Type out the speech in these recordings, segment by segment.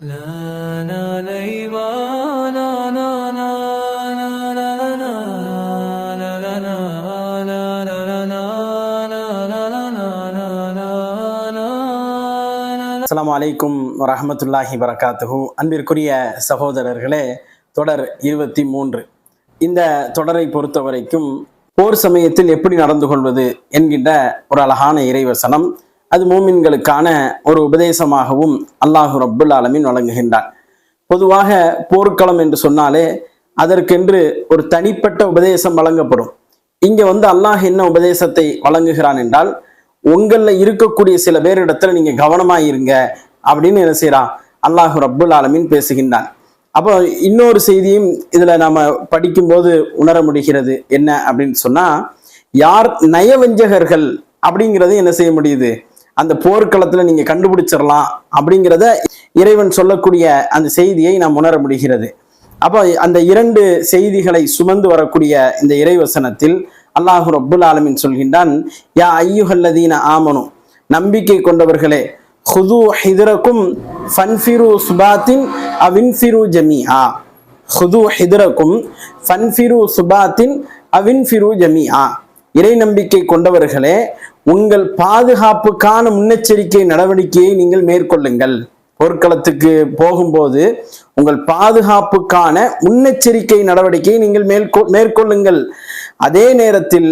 அஸ்லாம் வலைக்கும் வரமத்துல்லாஹி வரகாத்துஹு அன்பிற்குரிய சகோதரர்களே தொடர் இருபத்தி மூன்று இந்த தொடரை பொறுத்த வரைக்கும் போர் சமயத்தில் எப்படி நடந்து கொள்வது என்கின்ற ஒரு அழகான இறைவசனம் அது மூமின்களுக்கான ஒரு உபதேசமாகவும் அல்லாஹு ரப்புல் ஆலமின் வழங்குகின்றான். பொதுவாக போர்க்களம் என்று சொன்னாலே அதற்கென்று ஒரு தனிப்பட்ட உபதேசம் வழங்கப்படும். இங்க வந்து அல்லாஹ் என்ன உபதேசத்தை வழங்குகிறான் என்றால் உங்களில் இருக்கக்கூடிய சில பேரிடத்துல நீங்க கவனமாக இருங்க அப்படின்னு என்ன செய்யறான் அல்லாஹு ரப்புல் ஆலமீன் பேசுகின்றான். அப்போ இன்னொரு செய்தியும் இதுல நாம படிக்கும்போது உணர முடிகிறது என்ன அப்படின்னு சொன்னா யார் நயவஞ்சகர்கள் அப்படிங்கிறது என்ன செய்ய முடியுது? அந்த போர்க்களத்துல நீங்க கண்டுபிடிச்சிடலாம் அப்படிங்கிறத இறைவன் சொல்லக்கூடிய அந்த செய்தியை நாம் உணர முடிகிறது. அப்போ அந்த இரண்டு செய்திகளை சுமந்து வரக்கூடிய இந்த இறைவசனத்தில் அல்லாஹு ரப்புல் ஆலமின் சொல்கின்றான் யா ஐயுஹல்லதீன ஆமனு நம்பிக்கை கொண்டவர்களே ஹுது ஹிதரக்கும் ஃபன்ஃபிரு சுபாத்தின் அவின்ஃபிரு ஜமியா ஹுது ஹிதரக்கும் ஃபன்ஃபிரு சுபாத்தின் அவின்ஃபிரு ஜமியா இறை நம்பிக்கை கொண்டவர்களே உங்கள் பாதுகாப்புக்கான முன்னெச்சரிக்கை நடவடிக்கையை நீங்கள் மேற்கொள்ளுங்கள். போர்க்களத்துக்கு போகும்போது உங்கள் பாதுகாப்புக்கான முன்னெச்சரிக்கை நடவடிக்கையை நீங்கள் மேற்கொ மேற்கொள்ளுங்கள். அதே நேரத்தில்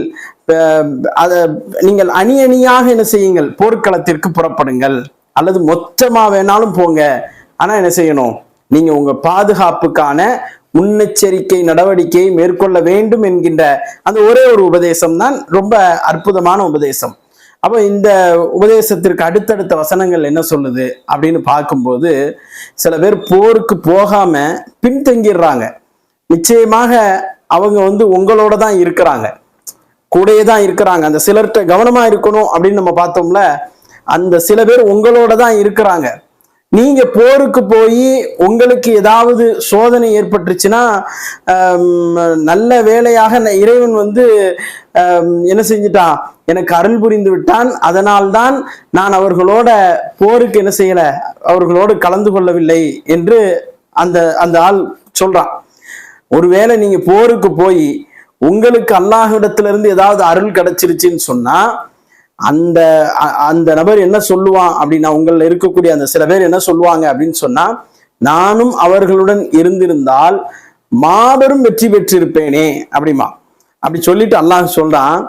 அதை நீங்கள் அணி அணியாக என்ன செய்யுங்கள்? போர்க்களத்திற்கு புறப்படுங்கள். அல்லது மொத்தமாக வேணாலும் போங்க. ஆனால் என்ன செய்யணும்? நீங்கள் உங்கள் பாதுகாப்புக்கான முன்னெச்சரிக்கை நடவடிக்கை மேற்கொள்ள வேண்டும் என்கின்ற அந்த ஒரே ஒரு உபதேசம் தான் ரொம்ப அற்புதமான உபதேசம். அப்போ இந்த உபதேசத்திற்கு அடுத்தடுத்த வசனங்கள் என்ன சொல்லுது அப்படின்னு பார்க்கும்போது சில பேர் போருக்கு போகாம பின்தங்கிடுறாங்க. நிச்சயமாக அவங்க வந்து உங்களோட தான் இருக்கிறாங்க. கூடயே தான் இருக்கிறாங்க. அந்த சிலர்கிட்ட கவனமா இருக்கணும் அப்படின்னு நம்ம பார்த்தோம்ல அந்த சில பேர் உங்களோட தான் இருக்கிறாங்க. நீங்க போருக்கு போய் உங்களுக்கு ஏதாவது சோதனை ஏற்பட்டுருச்சுன்னா நல்ல வேலையாக இறைவன் வந்து என்ன செஞ்சிட்டான்? எனக்கு அருள் புரிந்து விட்டான். அதனால்தான் நான் அவர்களோட போருக்கு என்ன செய்யல? அவர்களோடு கலந்து கொள்ளவில்லை என்று அந்த அந்த ஆள் சொல்றான். ஒருவேளை நீங்க போருக்கு போய் உங்களுக்கு அல்லாஹ்விடத்துல இருந்து ஏதாவது அருள் கிடைச்சிருச்சுன்னு சொன்னா அந்த அ- அந்த நபர் என்ன சொல்லுவான் அப்படின்னா உங்கள இருக்கக்கூடிய அந்த சில பேர் என்ன சொல்லுவாங்க அப்படின்னு சொன்னா நானும் அவர்களுடன் இருந்திருந்தால் மாபெரும் வெற்றி பெற்றிருப்பேனே அப்படிமா அப்படி சொல்லிட்டு அல்லாஹ் சொல்றான்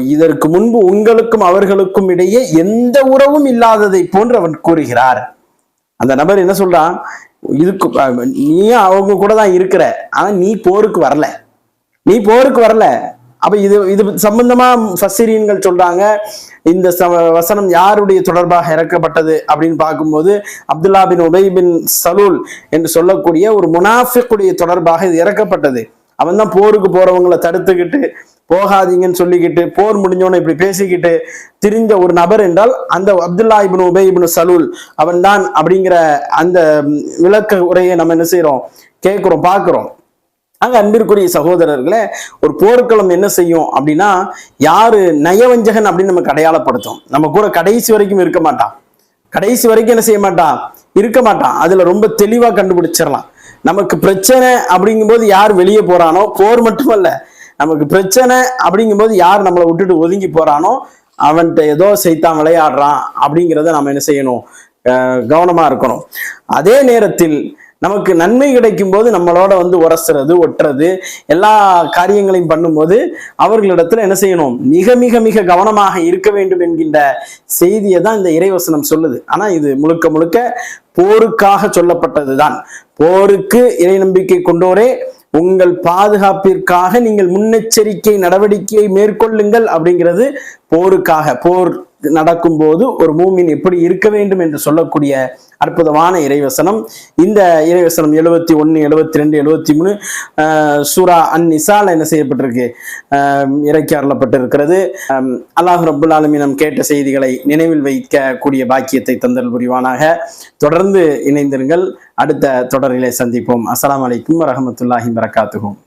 இதற்கு முன்பு உங்களுக்கும் அவர்களுக்கும் இடையே எந்த உறவும் இல்லாததை போன்று அவன் கூறுகிறார். அந்த நபர் என்ன சொல்றான் இதுக்கு நீயும் அவங்க கூட தான் இருக்கிற. ஆனா நீ போருக்கு வரல. நீ போருக்கு வரல. அப்ப இது இது சம்பந்தமா ஃபசிரியன்கள் சொல்றாங்க. இந்த ச- வசனம் யாருடைய தொடர்பாக இறக்கப்பட்டது அப்படின்னு பார்க்கும்போது அப்துல்லா பின் உபை பின் சலூல் என்று சொல்லக்கூடிய ஒரு முனாஃபிக்குடைய தொடர்பாக இது இறக்கப்பட்டது. அவன் தான் போருக்கு போறவங்களை தடுத்துக்கிட்டு போகாதீங்கன்னு சொல்லிக்கிட்டு போர் முடிஞ்சோன்னு இப்படி பேசிக்கிட்டு திரிந்த ஒரு நபர் என்றால் அந்த Abdullah ibn Ubayy ibn Salul அவன்தான் அப்படிங்கிற அந்த விளக்க உரையை நம்ம என்ன செய்யறோம் கேட்குறோம் பார்க்குறோம். அங்க அன்பிற்குரிய சகோதரர்களை ஒரு போர்க்களம் என்ன செய்யும் அப்படின்னா யாரு நயவஞ்சகன் அப்படின்னு நமக்கு அடையாளப்படுத்தும் நம்ம கூட கடைசி வரைக்கும் இருக்க மாட்டான். கடைசி வரைக்கும் என்ன செய்ய மாட்டான்? இருக்க மாட்டான். அதுல ரொம்ப தெளிவா கண்டுபிடிச்சிடலாம். நமக்கு பிரச்சனை அப்படிங்கும்போது யார் வெளியே போறானோ போர் மட்டுமல்ல நமக்கு பிரச்சனை அப்படிங்கும்போது யார் நம்மளை விட்டுட்டு ஒதுங்கி போறானோ அவன்கிட்ட ஏதோ செய்தான் விளையாடுறான் அப்படிங்கிறத நம்ம என்ன செய்யணும் கவனமா இருக்கணும். அதே நேரத்தில் நமக்கு நன்மை கிடைக்கும் போது நம்மளோட வந்து உரசுறது ஒட்டுறது எல்லா காரியங்களையும் பண்ணும்போது அவர்களிடத்துல என்ன செய்யணும்? மிக மிக மிக கவனமாக இருக்க வேண்டும் என்கின்ற செய்தியை தான் இந்த இறைவசனம் சொல்லுது. ஆனா இது முழுக்க முழுக்க போருக்காக சொல்லப்பட்டதுதான். போருக்கு இறை நம்பிக்கை கொண்டோரே உங்கள் பாதுகாப்பிற்காக நீங்கள் முன்னெச்சரிக்கை நடவடிக்கையை மேற்கொள்ளுங்கள் அப்படிங்கிறது போருக்காக. போர் நடக்கும்போது ஒரு மூமின் எப்படி இருக்க வேண்டும் என்று சொல்லக்கூடிய அற்புதமான இறைவசனம். இந்த இறைவசனம் எழுபத்தி ஒன்று எழுபத்தி ரெண்டு எழுபத்தி மூணு சூரா அன் நிசால என்ன செய்யப்பட்டிருக்கு? ஆஹ் இறக்கி அருளப்பட்டிருக்கிறது அல்லாஹ் ரபுல் ஆலமினம் கேட்ட செய்திகளை நினைவில் வைக்கக்கூடிய பாக்கியத்தை தந்தல் புரிவானாக. தொடர்ந்து இணைந்திருங்கள். அடுத்த தொடரிலே சந்திப்போம். அஸ்லாம் அலைக்கும் வரமத்துல்லாஹி வரகாத்துகும்